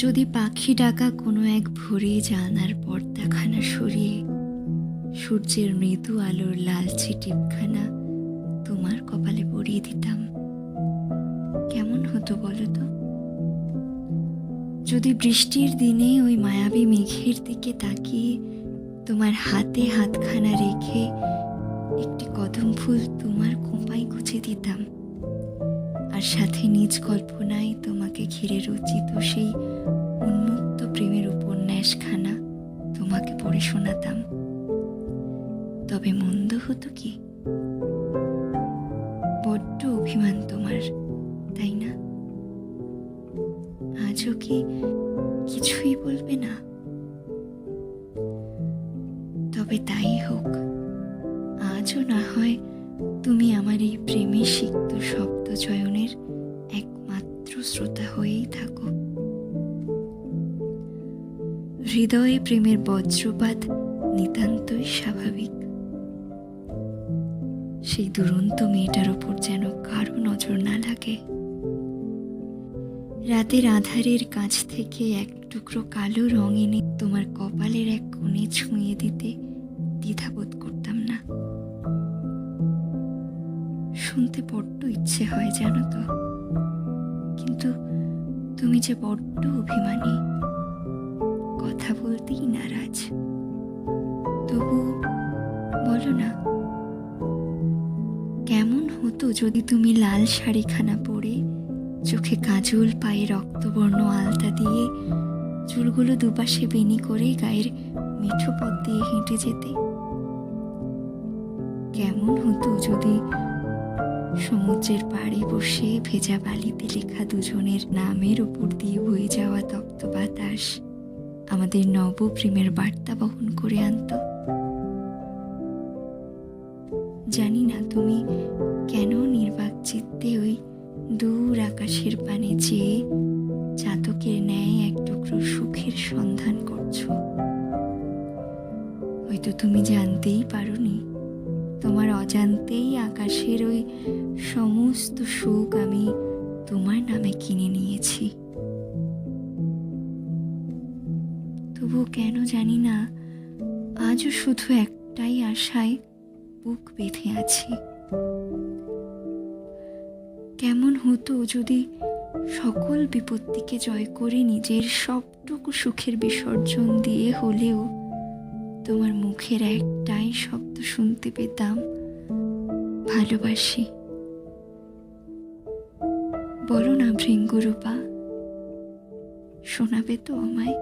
যদি পাখি ডাকা কোনো এক ভোরে জানার পর্দাখানা সরিয়ে সূর্যের মৃদু আলোর লালচে টিপখানা তোমার কপালে পরিয়ে দিতাম। কেমন হতো বলো তো? যদি বৃষ্টির দিনে ওই মায়াবী মেঘের দিকে তাকিয়ে তোমার হাতে হাতখানা রেখে একটি কদম ফুল তোমার কোপায় গুছে দিতাম আর সাথে নিজ কল্পনায় তোমাকে ঘিরে রচিত সেই উন্মুক্ত প্রেমের উপন্যাসখানা তোমাকে পড়ে শোনাতাম। তবে মন্দ হতো কি? বড্ড অভিমান তোমার, তাই না? আজও কি কিছুই বলবে না? তবে তাই হোক, আজও না হয় তুমি আমার এই প্রেমে সিক্ত শব্দ চয়নের একমাত্র শ্রোতা হয়েই থাকো। হৃদয়ে প্রেমের বজ্রপাত নিতান্তই স্বাভাবিক। সেই দুরন্ত মেয়েটার ওপর যেন কারও নজর না লাগে। রাতের আধারের কাছ থেকে এক টুকরো কালো রং এনে তোমার কপালের এক কোণে ছুঁয়ে দিতে দ্বিধাবোধ করতাম না। শুনতে বড্ড ইচ্ছে হয় জানো তো। কিন্তু তুমি যে বড্ড অভিমানী, কথা বলতেই নারাজ। তবু বলো না, কেমন হতো যদি তুমি লাল শাড়িখানা পরে চোখে কাজল, পায়ে রক্তবর্ণ আলতা দিয়ে চুলগুলো দুপাশে বেনি করে গায়ের মিঠো পথ দিয়ে হেঁটে যেতে? কেমন হতো যদি সমুদ্রের পাড়ে বসে ভেজা বালিতে লেখা দুজনের নামের উপর দিয়ে বয়ে যাওয়া তপ্ত বাতাস আমাদের নব প্রেমের বার্তা বহন করে আনতো। জানি না তুমি কেন নির্বাক চিত্তে ওই দূর আকাশের পানে চেয়ে চাতকের ন্যায় এক টুকরো সুখের সন্ধান করছ। হয়তো তুমি জানতেই পারোনি তোমার অজান্তেই আকাশের ওই সমস্ত সুখ আমি তোমার নামে কিনে নিয়েছি। তবু কেন জানি না, আজও শুধু একটাই আশায় বুক বেঁধে আছি। কেমন হতো যদি সকল বিপত্তিকে জয় করে নিজের সবটুকু সুখের বিসর্জন দিয়ে হলেও তোমার মুখের একটাই শব্দ শুনতে পেতাম ভালোবাসি। বলো না ভৃঙ্গরূপা শোনাবে তো আমায়।